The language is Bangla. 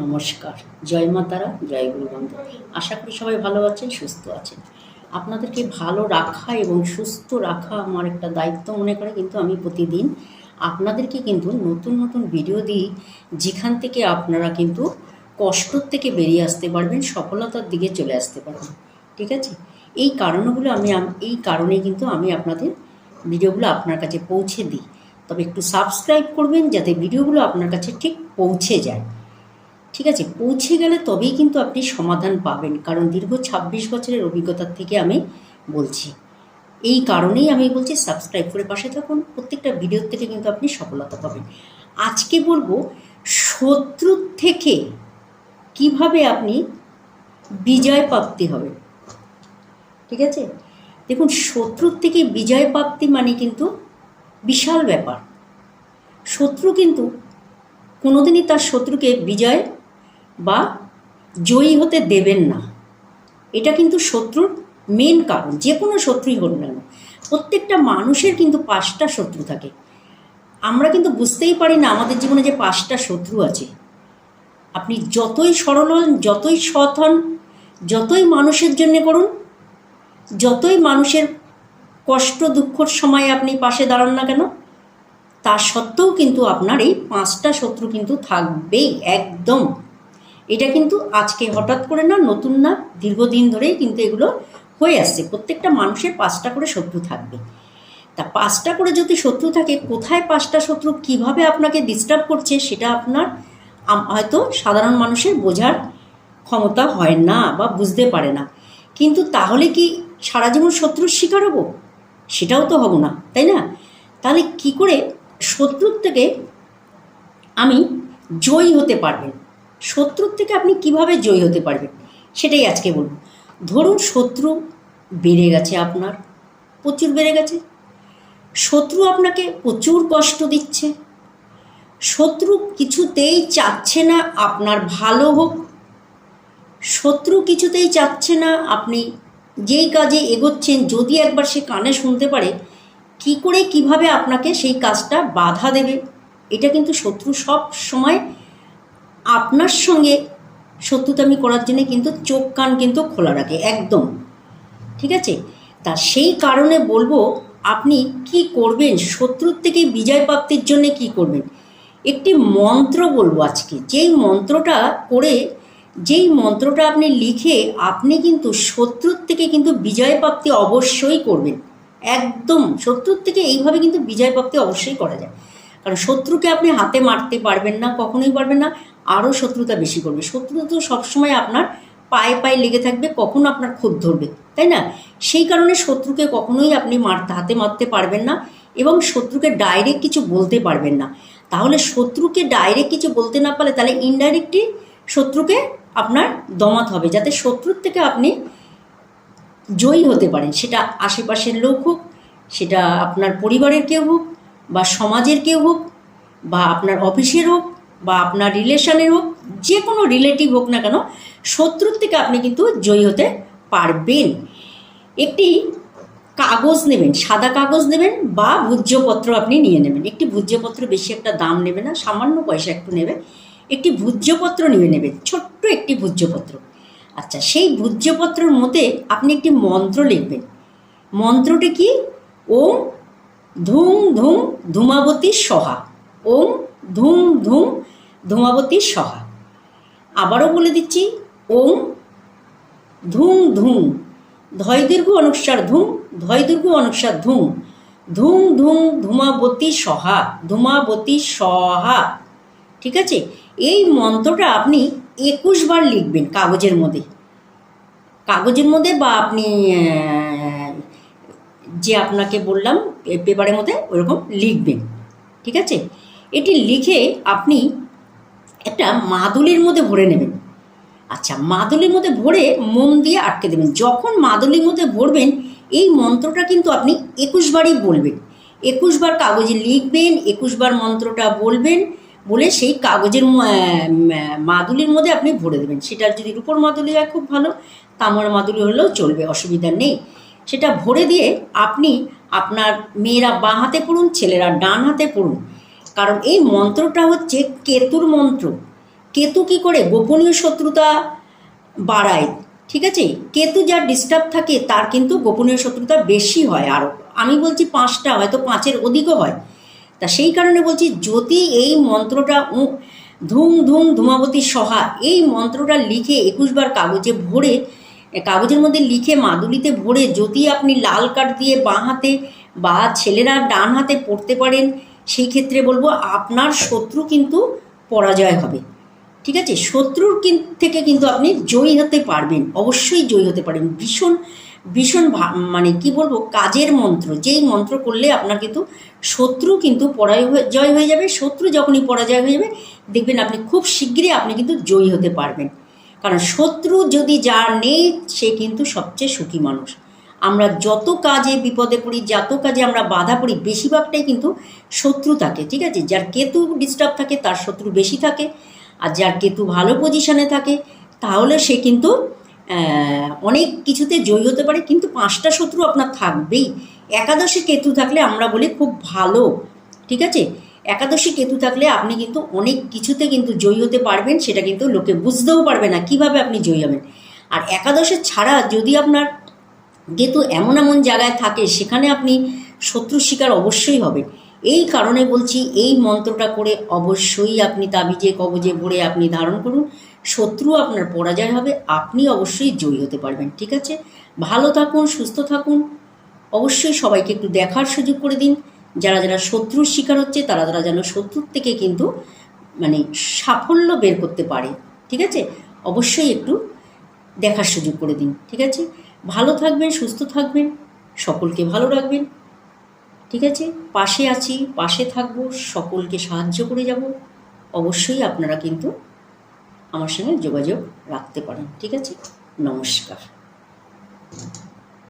নমস্কার। জয় মা তারা, জয় গুরু বন্ধু। আশা করি সবাই ভালো আছেন, সুস্থ আছেন। আপনাদেরকে ভালো রাখা এবং সুস্থ রাখা আমার একটা দায়িত্ব মনে করে, কিন্তু আমি প্রতিদিন আপনাদেরকে কিন্তু নতুন নতুন ভিডিও দিই, যেখান থেকে আপনারা কিন্তু কষ্টর থেকে বেরিয়ে আসতে পারবেন, সফলতার দিকে চলে আসতে পারবেন। ঠিক আছে? এই কারণগুলো আমি এই কারণে কিন্তু আমি আপনাদের ভিডিওগুলো আপনার কাছে পৌঁছে দিই। তবে একটু সাবস্ক্রাইব করবেন, যাতে ভিডিওগুলো আপনার কাছে ঠিক পৌঁছে যায়। ঠিক আছে, পৌঁছে গেলে তবেই কিন্তু আপনি সমাধান পাবেন। কারণ দীর্ঘ ছাব্বিশ বছরের অভিজ্ঞতার থেকে আমি বলছি। এই কারণেই আমি বলছি সাবস্ক্রাইব করে পাশে থাকুন। প্রত্যেকটা ভিডিওর থেকে কিন্তু আপনি সফলতা পাবেন। আজকে বলব, শত্রুর থেকে কীভাবে আপনি বিজয় প্রাপ্তি হবে ঠিক আছে? দেখুন, শত্রুর থেকে বিজয় প্রাপ্তি মানে কিন্তু বিশাল ব্যাপার। শত্রু কিন্তু কোনোদিনই তার শত্রুকে বিজয় বা জয়ী হতে দেবেন না। এটা কিন্তু শত্রুর মেন কারণ, যে কোনো শত্রুই হোক না প্রত্যেকটা মানুষের কিন্তু পাঁচটা শত্রু থাকে। আমরা কিন্তু বুঝতেই পারি না আমাদের জীবনে যে পাঁচটা শত্রু আছে। আপনি যতই সরল হন, যতই সৎ হন, যতই মানুষের জন্যে করুন, যতই মানুষের কষ্ট দুঃখর সময় আপনি পাশে দাঁড়ান না কেন, তা সত্ত্বেও কিন্তু আপনার এই পাঁচটা শত্রু কিন্তু থাকবেই, একদম। এটা কিন্তু আজকে হঠাৎ করে না, নতুন না, দীর্ঘদিন ধরেই কিন্তু এগুলো হয়ে আসছে। প্রত্যেকটা মানুষের পাঁচটা করে শত্রু থাকবে। তা পাঁচটা করে যদি শত্রু থাকে, কোথায় পাঁচটা শত্রু, কীভাবে আপনাকে ডিস্টার্ব করছে, সেটা আপনার হয়তো সাধারণ মানুষের বোঝার ক্ষমতা হয় না বা বুঝতে পারে না। কিন্তু তাহলে কি সারা জীবন শত্রুর শিকার হব? সেটাও তো হব না, তাই না? তাহলে কি করে শত্রুর থেকে আমি জয়ী হতে পারবেন? শত্রুর থেকে আপনি কীভাবে জয়ী হতে পারবেন? সেটাই আজকে বলব। ধরুন শত্রু বেড়ে গেছে আপনার, প্রচুর বেড়ে গেছে। শত্রু আপনাকে প্রচুর কষ্ট দিচ্ছে। শত্রু কিছুতেই চাচ্ছে না আপনার ভালো হোক। শত্রু কিছুতেই চাচ্ছে না আপনি যেই কাজে এগোচ্ছেন, যদি একবার সে কানে শুনতে পারে, কি করে, কীভাবে আপনাকে সেই কাজটা বাধা দেবে? এটা কিন্তু শত্রু সব সময় আপনার সঙ্গে শত্রুতামি করার জন্য কিন্তু চোখ কান কিন্তু খোলা রাখে, একদম। ঠিক আছে? তা সেই কারণে বলব, আপনি কি করবেন? শত্রুর থেকে বিজয় প্রাপ্তির জন্য কি করবেন? একটি মন্ত্র বলব আজকে। যেই মন্ত্রটা করে, যেই মন্ত্রটা আপনি লিখে, আপনি কিন্তু শত্রুর থেকে কিন্তু বিজয় প্রাপ্তি অবশ্যই করবেন। একদম, শত্রুর থেকে এইভাবে কিন্তু বিজয় প্রাপ্তি অবশ্যই করা যায়। কারণ শত্রুকে আপনি হাতে মারতে পারবেন না, কখনোই পারবেন না। আরও শত্রুতা বেশি করবে। শত্রুতা তো সবসময় আপনার পায়ে পায়ে লেগে থাকবে, কখন আপনার খুদ ধরবে, তাই না? সেই কারণে শত্রুকে কখনোই আপনি মারতে, হাতে মারতে পারবেন না এবং শত্রুকে ডাইরেক্ট কিছু বলতে পারবেন না। তাহলে শত্রুকে ডাইরেক্ট কিছু বলতে না পারলে তাহলে ইনডাইরেক্টলি শত্রুকে আপনার দমাতে হবে, যাতে শত্রুর থেকে আপনি জয়ী হতে পারেন। সেটা আশেপাশের লোক হোক, সেটা আপনার পরিবারের কেউ হোক বা সমাজের কেউ হোক বা আপনার অফিসের হোক বা আপনার রিলেশনের হোক, যে কোনো রিলেটিভ হোক না কেন, শত্রুর থেকে আপনি কিন্তু জয়ী হতে পারবেন। একটি কাগজ নেবেন, সাদা কাগজ নেবেন বা ভূজ্যপত্র আপনি নিয়ে নেবেন। একটি ভূজ্যপত্র বেশি একটা দাম নেবে না, সামান্য পয়সা একটু নেবে। একটি ভূজ্যপত্র নিয়ে নেবেন, ছোট্ট একটি ভূজ্যপত্র। আচ্ছা সেই ভূজ্যপত্রের মধ্যে আপনি একটি মন্ত্র লিখবেন। মন্ত্রটি কি? ওম ধুম ধুম ধূমাবতী সহা। ওম ধুম ধুম ধূমাবতী সহা। আবারও বলে দিচ্ছি, ওম ধুম ধুম, ধয় দীর্ঘ অনুসার ধুম, ধয় দীর্ঘ অনুসার ধুম ধুম ধুম ধূমাবতী সহা ধূমাবতী সহা। ঠিক আছে? এই মন্ত্রটা আপনি একুশ বার লিখবেন কাগজের মধ্যে। কাগজের মধ্যে বা আপনি যে আপনাকে বললাম পেপারের মধ্যে ওরকম লিখবেন। ঠিক আছে? এটি লিখে আপনি একটা মাদুলির মধ্যে ভরে নেবেন। আচ্ছা মাদুলির মধ্যে ভরে মন দিয়ে আটকে দেবেন। যখন মাদুলির মধ্যে ভরবেন, এই মন্ত্রটা কিন্তু আপনি একুশ বারই বলবেন। একুশ বার কাগজে লিখবেন, একুশ বার মন্ত্রটা বলবেন, বলে সেই কাগজের মাদুলির মধ্যে আপনি ভরে দেবেন। সেটা যদি রূপোর মাদুলি হয়, খুব ভালো। তামার মাদুলি হলেও চলবে, অসুবিধা নেই। সেটা ভরে দিয়ে আপনি আপনার মেয়েরা বাঁ হাতে পড়ুন, ছেলেরা ডান হাতে পড়ুন। কারণ এই মন্ত্রটা হচ্ছে কেতুর মন্ত্র। কেতু কি করে? গোপনীয় শত্রুতা বাড়ায়, ঠিক আছে? কেতু যার ডিস্টার্ব থাকে, তার কিন্তু গোপনীয় শত্রুতা বেশি হয়। আরও আমি বলছি পাঁচটা, হয়তো পাঁচের অধিকও হয়। তা সেই কারণে বলছি, যদি এই মন্ত্রটা ধুম ধুম ধুমাবতী সহা, এই মন্ত্রটা লিখে একুশবার কাগজে ভরে কাগজের মধ্যে লিখে মাদুলিতে ভরে যদি আপনি লাল কাঠ দিয়ে বাঁ হাতে বা ছেলেরা ডান হাতে পড়তে পারেন সেই ক্ষেত্রে বলব আপনার শত্রু কিন্তু পরাজয় হবে। ঠিক আছে? শত্রুর থেকে কিন্তু আপনি জয়ী হতে পারবেন। অবশ্যই জয়ী হতে পারবেন। ভীষণ ভীষণ মানে কি বলব, কাজের মন্ত্র। যেই মন্ত্র করলে আপনার কিন্তু শত্রু কিন্তু পরাজয় হয়ে, জয় হয়ে যাবে। শত্রু যখনই পরাজয় হয়ে যাবে, দেখবেন আপনি খুব শীঘ্রই আপনি কিন্তু জয়ী হতে পারবেন। কারণ শত্রু যদি যার নেই, সে কিন্তু সবচেয়ে সুখী মানুষ। আমরা যত কাজে বিপদে পড়ি, যত কাজে আমরা বাধা পড়ি, বেশিরভাগটাই কিন্তু শত্রু থাকে, ঠিক আছে? যার কেতু ডিস্টার্ব থাকে, তার শত্রু বেশি থাকে। আর যার কেতু ভালো পজিশনে থাকে, তাহলে সে কিন্তু অনেক কিছুতে জয়ী হতে পারে। কিন্তু পাঁচটা শত্রু আপনার থাকবেই। একাদশে কেতু থাকলে আমরা বলি খুব ভালো, ঠিক আছে? একাদশী কেতু থাকলে আপনি কিন্তু অনেক কিছুতে কিন্তু জয়ী হতে পারবেন, সেটা কিন্তু লোকে বুঝতেও পারবে না কীভাবে আপনি জয়ী হবেন। আর একাদশে ছাড়া যদি আপনার যেহেতু এমন এমন জায়গায় থাকে, সেখানে আপনি শত্রু শিকার অবশ্যই হবেন। এই কারণে বলছি, এই মন্ত্রটা করে অবশ্যই আপনি তাবিজে, কবজে ভরে আপনি ধারণ করুন। শত্রু আপনার পরাজয় হবে, আপনি অবশ্যই জয়ী হতে পারবেন, ঠিক আছে? ভালো থাকুন, সুস্থ থাকুন। অবশ্যই সবাইকে একটু দেখার সুযোগ করে দিন। যারা যারা শত্রুর শিকার হচ্ছে, তারা তারা যেন শত্রুর থেকে কিন্তু মানে সাফল্য বের করতে পারে, ঠিক আছে? অবশ্যই একটু দেখার সুযোগ করে দিন, ঠিক আছে? ভালো থাকবেন, সুস্থ থাকবেন, সকলকে ভালো রাখবেন। ঠিক আছে? পাশে আছি, পাশে থাকব, সকলকে সাহায্য করে যাব। অবশ্যই আপনারা কিন্তু আমার সঙ্গে যোগাযোগ রাখতে পারেন। ঠিক আছে? নমস্কার।